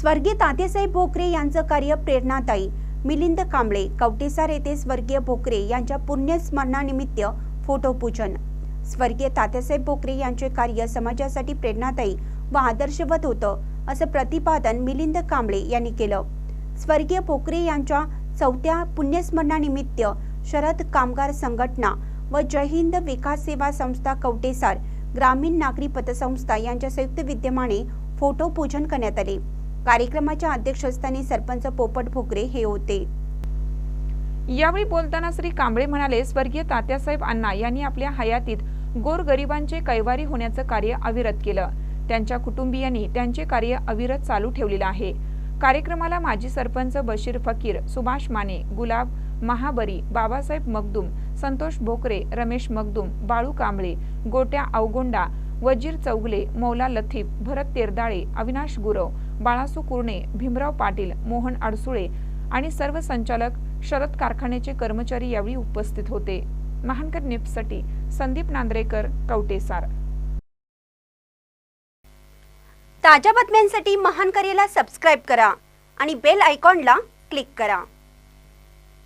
स्वर्गीय तात्यासाहेब भोकरे यांचं कार्य प्रेरणादायी. मिलिंद कांबळे कवटेसार येथे स्वर्गीय भोकरे यांच्या पुण्यस्मरणानिमित्त फोटोपूजन. स्वर्गीय तात्यासाहेब भोकरे यांचे कार्य समाजासाठी प्रेरणादायी व आदर्शवत होतं असं प्रतिपादन मिलिंद कांबळे यांनी केलं. स्वर्गीय भोकरे यांच्या चौथ्या पुण्यस्मरणानिमित्त शरद कामगार संघटना व जय हिंद विकास सेवा संस्था कवटेसार ग्रामीण नागरी पतसंस्था यांच्या संयुक्त विद्यमाने फोटो पूजन करण्यात आले. कार्यक्रमाच्या अध्यक्षस्थानी सरपंच पोपट भोकरे हे होते. यावेळी बोलताना श्री कांबळे म्हणाले स्वर्गीय तात्यासाहेब अण्णा यांनी आपल्या हयातीत गोरगरिबांचे कैवारी होण्याचं कार्य अविरत केलं. त्यांच्या कुटुंबियांनी त्यांचे कार्य अविरत चालू ठेवलेलं आहे. कार्यक्रमाला माजी सरपंच बशीर फकीर सुभाष माने गुलाब महाबरी बाबासाहेब मगदूम संतोष भोकरे रमेश मगदूम बाळू कांबळे गोट्या अवगोंडा वजीर चौगले मौला लथीफ भरत तेरदाळे अविनाश गुरव बाळासू कुर्णे भीमराव पाटील मोहन अडसुळे आणि सर्व संचालक शरद कारखान्याचे कर्मचारी यावेळी उपस्थित होते. महानकर न्यूजसाठी संदीप नांद्रेकर कवटेसार. ताज्या बातम्यांसाठी महानकरेला सबस्क्राईब करा आणि बेल आयकॉनला क्लिक करा.